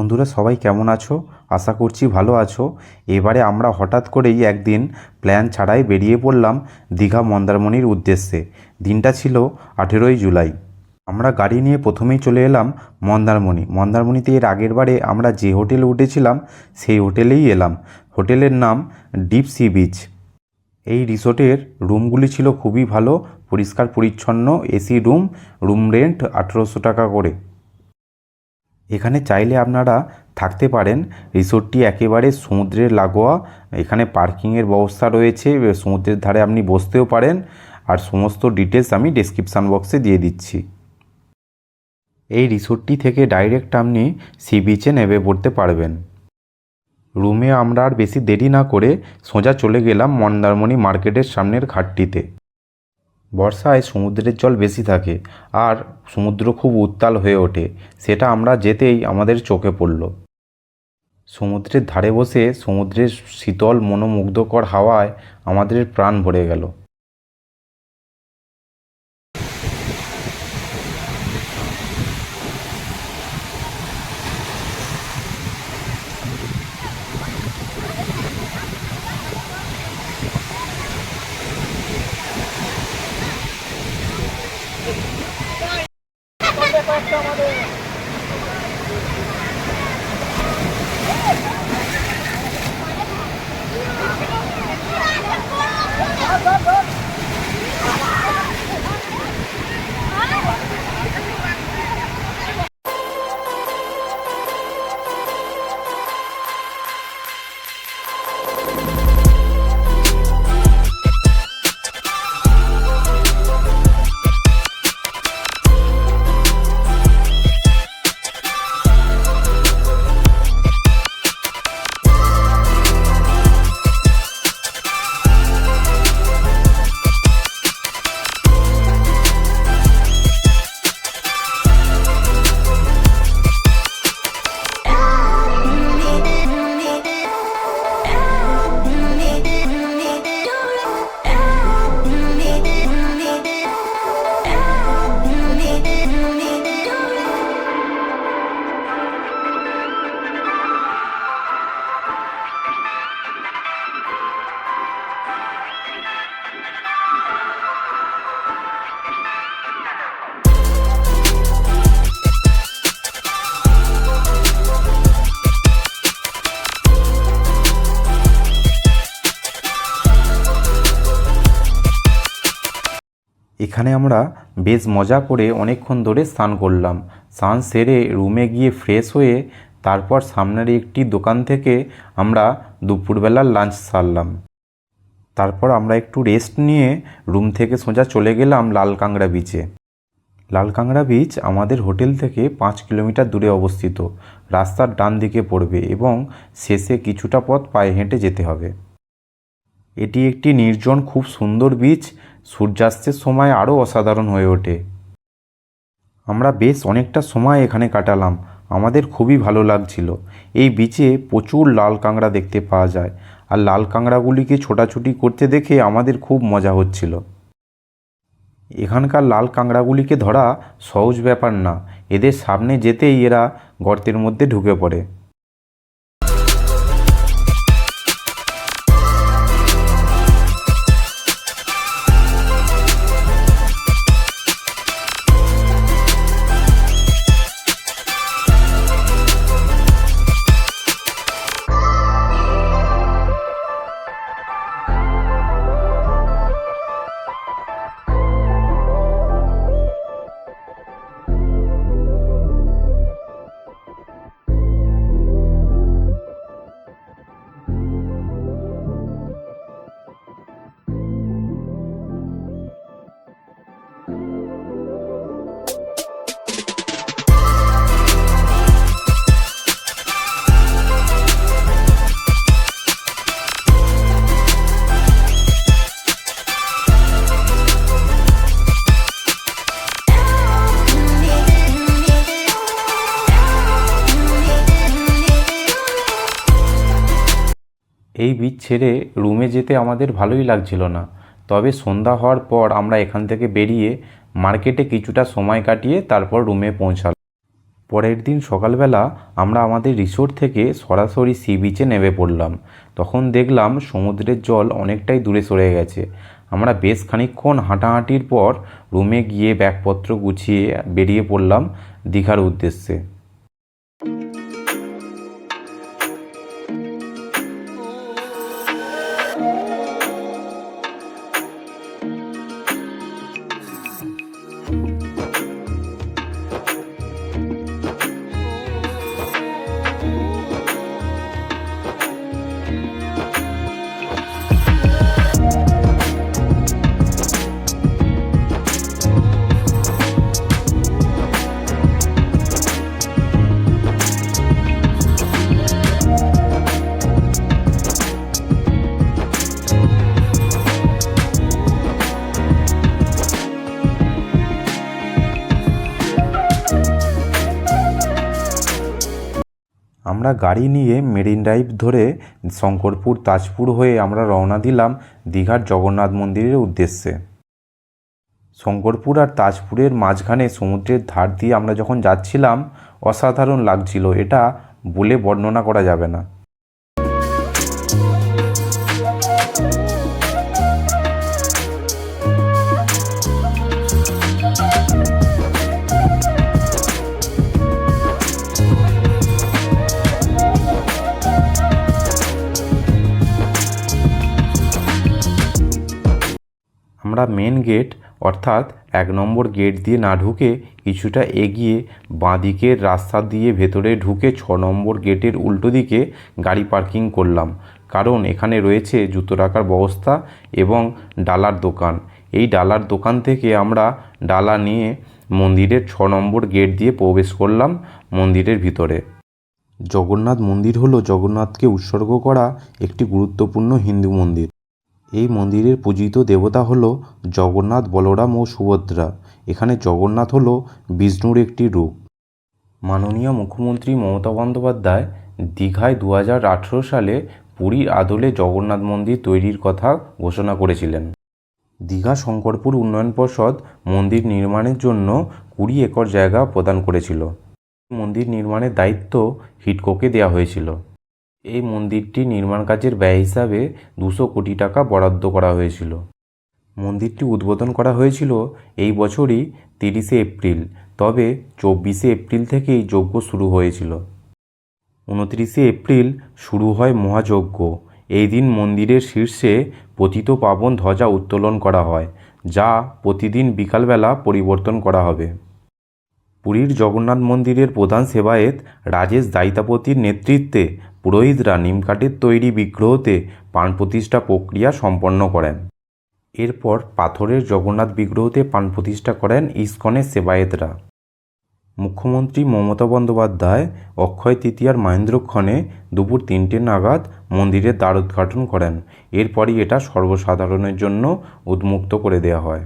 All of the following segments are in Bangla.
বন্ধুরা সবাই কেমন আছো? আশা করছি ভালো আছো। এবারে আমরা হঠাৎ করেই একদিন প্ল্যান ছাড়াই বেরিয়ে পড়লাম দীঘা মন্দারমণির উদ্দেশ্যে। দিনটা ছিল আঠেরোই জুলাই। আমরা গাড়ি নিয়ে প্রথমেই চলে এলাম মন্দারমণি। মন্দারমণিতে এর আগের বারে আমরা যে হোটেলে উঠেছিলাম, সেই হোটেলেই এলাম। হোটেলের নাম ডিপ সি বিচ। এই রিসোর্টের রুমগুলি ছিল খুবই ভালো, পরিষ্কার, পরিচ্ছন্ন, এসি রুম রুম রেন্ট আঠেরোশো টাকা করে। এখানে চাইলে আপনারা থাকতে পারেন। রিসোর্টটি একেবারে সমুদ্রের লাগোয়া। এখানে পার্কিংয়ের ব্যবস্থা রয়েছে। সমুদ্রের ধারে আপনি বসতেও পারেন। আর সমস্ত ডিটেলস আমি ডেসক্রিপশান বক্সে দিয়ে দিচ্ছি। এই রিসোর্টটি থেকে ডাইরেক্ট আপনি সি বিচে নেমে পড়তে পারবেন। রুমে আমরা আর বেশি দেরি না করে সোজা চলে গেলাম মন্দারমণি মার্কেটের সামনের ঘাটটিতে। বর্ষায় সমুদ্রের জল বেশি থাকে আর সমুদ্র খুব উত্তাল হয়ে ওঠে, সেটা আমরা যেতেই আমাদের চোখে পড়ল। সমুদ্রের ধারে বসে সমুদ্রের শীতল মনোমুগ্ধকর হাওয়ায় আমাদের প্রাণ ভরে গেল। এখানে আমরা বেশ মজা করে অনেকক্ষণ ধরে স্নান করলাম। স্নান সেরে রুমে গিয়ে ফ্রেশ হয়ে তারপর সামনের একটি দোকান থেকে আমরা দুপুরবেলার লাঞ্চ সারলাম। তারপর আমরা একটু রেস্ট নিয়ে রুম থেকে সোজা চলে গেলাম লাল লালকাংড়া বিচে লাল লালকাংড়া বিচ আমাদের হোটেল থেকে পাঁচ কিলোমিটার দূরে অবস্থিত। রাস্তার ডান দিকে পড়বে এবং শেষে কিছুটা পথ পায়ে হেঁটে যেতে হবে। এটি একটি নির্জন খুব সুন্দর বীচ সূর্যাস্তের সময় আরও অসাধারণ হয়ে ওঠে। আমরা বেশ অনেকটা সময় এখানে কাটালাম। আমাদের খুবই ভালো লাগছিল। এই বিচে প্রচুর লাল কাঁকড়া দেখতে পাওয়া যায়। আর লাল কাঁকড়াগুলিকে ছোটাছুটি করতে দেখে আমাদের খুব মজা হচ্ছিল। এখানকার লাল কাঁকড়াগুলিকে ধরা সহজ ব্যাপার না। এদের সামনে যেতেই এরা গর্তের মধ্যে ঢুকে পড়ে। এই বীচ ছেড়ে রুমে যেতে আমাদের ভালোই লাগছিল না। তবে সন্ধ্যা হওয়ার পর আমরা এখান থেকে বেরিয়ে মার্কেটে কিছুটা সময় কাটিয়ে তারপর রুমে পৌঁছালাম। পরের দিন সকালবেলা আমরা আমাদের রিসোর্ট থেকে সরাসরি সি বিচে নেমে পড়লাম। তখন দেখলাম সমুদ্রের জল অনেকটাই দূরে সরে গেছে। আমরা বেশ খানিকক্ষণ হাঁটাহাঁটির পর রুমে গিয়ে ব্যাগপত্র গুছিয়ে বেরিয়ে পড়লাম দীঘার উদ্দেশ্যে। আমরা গাড়ি নিয়ে মেরিন ড্রাইভ ধরে শঙ্করপুর, তাজপুর হয়ে আমরা রওনা দিলাম দীঘার জগন্নাথ মন্দিরের উদ্দেশ্যে। শঙ্করপুর আর তাজপুরের মাঝখানে সমুদ্রের ধার দিয়ে আমরা যখন যাচ্ছিলাম, অসাধারণ লাগছিল। এটা বলে বর্ণনা করা যাবে না। আমরা মেন গেট অর্থাৎ এক নম্বর গেট দিয়ে না ঢুকে কিছুটা এগিয়ে বাঁদিকের রাস্তা দিয়ে ভেতরে ঢুকে ছ নম্বর গেটের উল্টো দিকে গাড়ি পার্কিং করলাম। কারণ এখানে রয়েছে জুতো রাখার ব্যবস্থা এবং ডালার দোকান। এই ডালার দোকান থেকে আমরা ডালা নিয়ে মন্দিরের ছ নম্বর গেট দিয়ে প্রবেশ করলাম মন্দিরের ভিতরে। জগন্নাথ মন্দির হলো জগন্নাথকে উৎসর্গ করা একটি গুরুত্বপূর্ণ হিন্দু মন্দির। এই মন্দিরের পূজিত দেবতা হল জগন্নাথ বলরাম ও সুভদ্রা। এখানে জগন্নাথ হল বিষ্ণুর একটি রূপ। মাননীয় মুখ্যমন্ত্রী মমতা বন্দ্যোপাধ্যায় দীঘায় দু হাজার আঠেরো সালে পুরীর আদলে জগন্নাথ মন্দির তৈরির কথা ঘোষণা করেছিলেন। দীঘা শঙ্করপুর উন্নয়ন পর্ষদ মন্দির নির্মাণের জন্য কুড়ি একর জায়গা প্রদান করেছিল। মন্দির নির্মাণের দায়িত্ব হিডকোকে দেওয়া হয়েছিল। এই মন্দিরটি নির্মাণ কাজের ব্যয় হিসাবে দুশো কোটি টাকা বরাদ্দ করা হয়েছিল। মন্দিরটি উদ্বোধন করা হয়েছিল এই বছরই তিরিশে এপ্রিল, তবে চব্বিশে এপ্রিল থেকেই যজ্ঞ শুরু হয়েছিল। উনত্রিশে এপ্রিল শুরু হয় মহাযজ্ঞ। এই দিন মন্দিরের শীর্ষে পতিত পাবন ধ্বজা উত্তোলন করা হয়, যা প্রতিদিন বিকালবেলা পরিবর্তন করা হবে। পুরীর জগন্নাথ মন্দিরের প্রধান সেবায়েত রাজেশ দায়িতাপতির নেতৃত্বে পুরোহিতরা নিমকাঠের তৈরি বিগ্রহতে পান প্রতিষ্ঠা প্রক্রিয়া সম্পন্ন করেন। এরপর পাথরের জগন্নাথ বিগ্রহতে পান প্রতিষ্ঠা করেন ইস্কনের সেবায়েতরা। মুখ্যমন্ত্রী মমতা বন্দ্যোপাধ্যায়, অক্ষয় তৃতীয়ার মহেন্দ্রক্ষণে দুপুর তিনটে নাগাদ মন্দিরের দ্বার উদ্ঘাটন করেন। এরপরই এটা সর্বসাধারণের জন্য উন্মুক্ত করে দেওয়া হয়।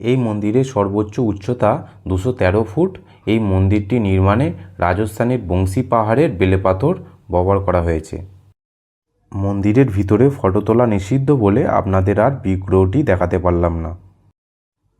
এই মন্দিরের সর্বোচ্চ উচ্চতা দুশো তেরো ফুট। এই মন্দিরটি নির্মাণে রাজস্থানের বংশী পাহাড়ের বেলেপাথর ব্যবহার করা হয়েছে। মন্দিরের ভিতরে ফটো তোলা নিষিদ্ধ বলে আপনাদের আর বিগ্রহটি দেখাতে পারলাম না।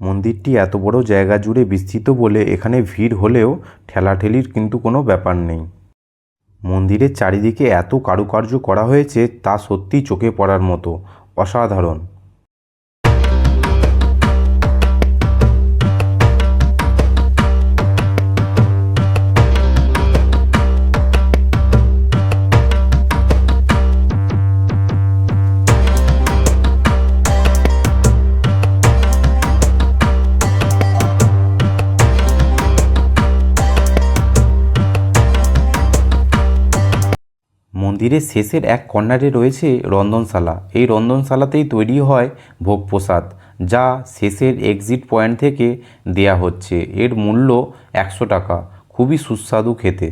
মন্দিরটি এত বড় জায়গা জুড়ে বিস্তৃত বলে এখানে ভিড় হলেও ঠেলাঠেলির কিন্তু কোনো ব্যাপার নেই। মন্দিরের চারিদিকে এত কারুকার্য করা হয়েছে তা সত্যি চোখে পড়ার মতো। অসাধারণ। মন্দিরের শেষের এক কর্নারে রয়েছে রন্ধনশালা। এই রন্ধনশালাতেই তৈরি হয় ভোগ প্রসাদ, যা শেষের এক্সিট পয়েন্ট থেকে দেয়া হচ্ছে। এর মূল্য একশো টাকা। খুবই সুস্বাদু খেতে।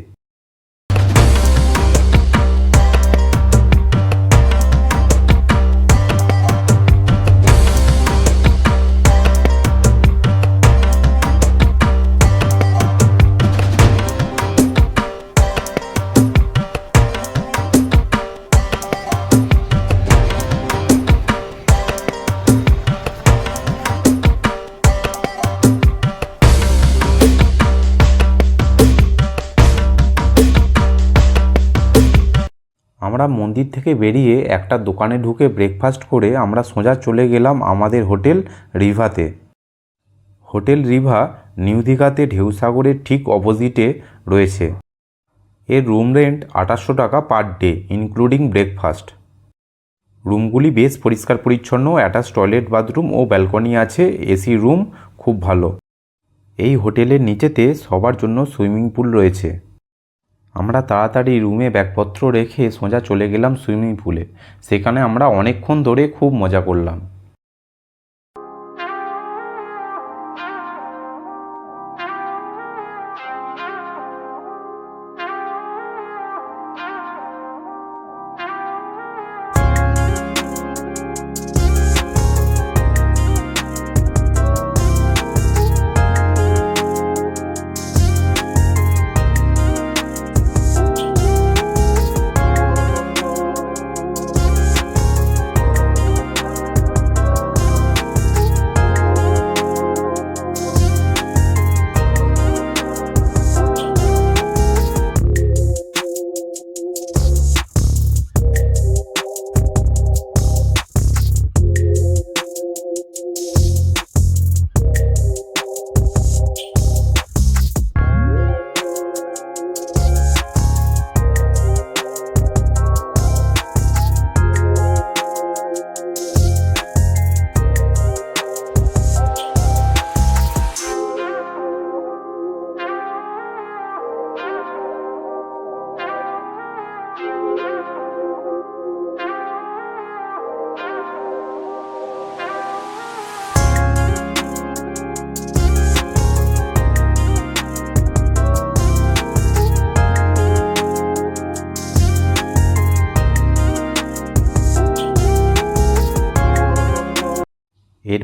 আমরা মন্দির থেকে বেরিয়ে একটা দোকানে ঢুকে ব্রেকফাস্ট করে আমরা সোজা চলে গেলাম আমাদের হোটেল রিভাতে। হোটেল রিভা নিউ দীঘাতে ঢেউসাগরের ঠিক অপোজিটে রয়েছে। এর রুম রেন্ট আঠাশশো টাকা পার ডে ইনক্লুডিং ব্রেকফাস্ট রুমগুলি বেশ পরিষ্কার পরিচ্ছন্ন অ্যাটাচ টয়লেট বাথরুম ও ব্যালকনি আছে এসি রুম খুব ভালো। এই হোটেলের নিচেতে সবার জন্য সুইমিং পুল রয়েছে। আমরা তাড়াতাড়ি রুমে ব্যাগপত্র রেখে সোজা চলে গেলাম সুইমিং পুলে। সেখানে আমরা অনেকক্ষণ ধরে খুব মজা করলাম।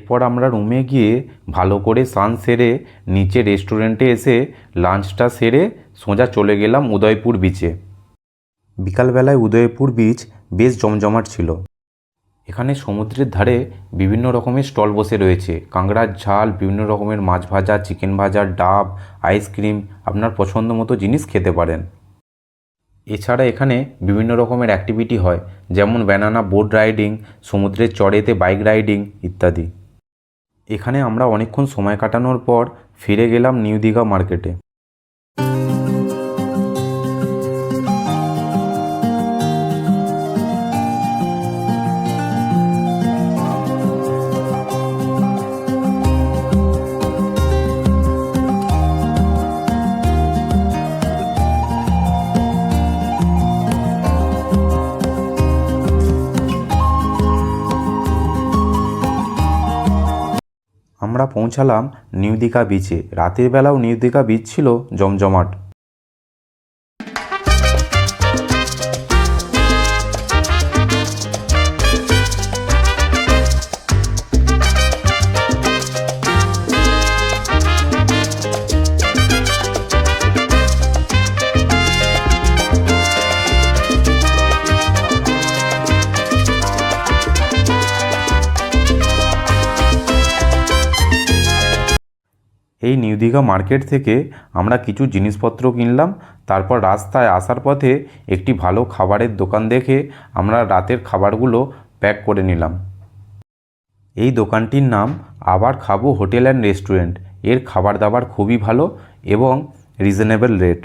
এরপর আমরা রুমে গিয়ে ভালো করে স্নান সেরে নিচে রেস্টুরেন্টে এসে লাঞ্চটা সেরে সোজা চলে গেলাম উদয়পুর বিচে বিকালবেলায় উদয়পুর বিচ বেশ জমজমাট ছিল। এখানে সমুদ্রের ধারে বিভিন্ন রকমের স্টল বসে রয়েছে। কাঁকড়ার ঝাল, বিভিন্ন রকমের মাছ ভাজা চিকেন ভাজা, ডাব আইসক্রিম আপনার পছন্দ মতো জিনিস খেতে পারেন। এছাড়া এখানে বিভিন্ন রকমের অ্যাক্টিভিটি হয়, যেমন ব্যানানা বোট রাইডিং সমুদ্রের চড়েতে বাইক রাইডিং ইত্যাদি। এখানে আমরা অনেকক্ষণ সময় কাটানোর পর ফিরে গেলাম নিউ দীঘা মার্কেটে। পৌঁছালাম নিউ বিচে রাতের বেলাও নিউ বিচ ছিল জমজমাট। এই নিউ দীঘা মার্কেট থেকে আমরা কিছু জিনিসপত্র কিনলাম, তারপর রাস্তায় আসার পথে একটি ভালো খাবারের দোকান দেখে আমরা রাতের খাবারগুলো প্যাক করে নিলাম। এই দোকানটির নাম আবার খাব হোটেল অ্যান্ড রেস্টুরেন্ট। এর খাবার দাবার খুবই ভালো এবং রিজনেবল রেট।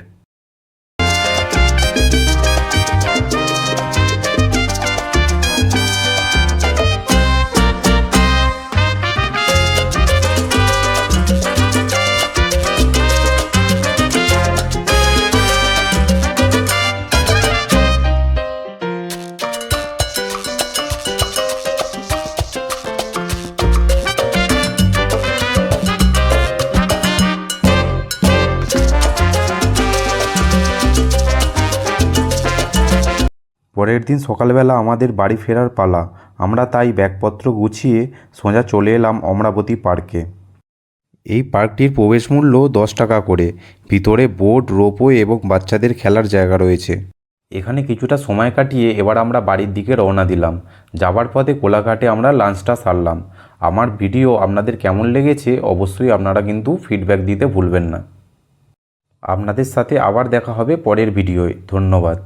পরের দিন সকালবেলা আমাদের বাড়ি ফেরার পালা। আমরা তাই ব্যাগপত্র গুছিয়ে সোজা চলে এলাম অমরাবতী পার্কে। এই পার্কটির প্রবেশ মূল্য দশ টাকা করে। ভিতরে বোট রোপওয়ে এবং বাচ্চাদের খেলার জায়গা রয়েছে। এখানে কিছুটা সময় কাটিয়ে এবার আমরা বাড়ির দিকে রওনা দিলাম। যাবার পথে কোলাঘাটে আমরা লাঞ্চটা সারলাম। আমার ভিডিও আপনাদের কেমন লেগেছে অবশ্যই আপনারা কিন্তু ফিডব্যাক দিতে ভুলবেন না। আপনাদের সাথে আবার দেখা হবে পরের ভিডিওয়। ধন্যবাদ।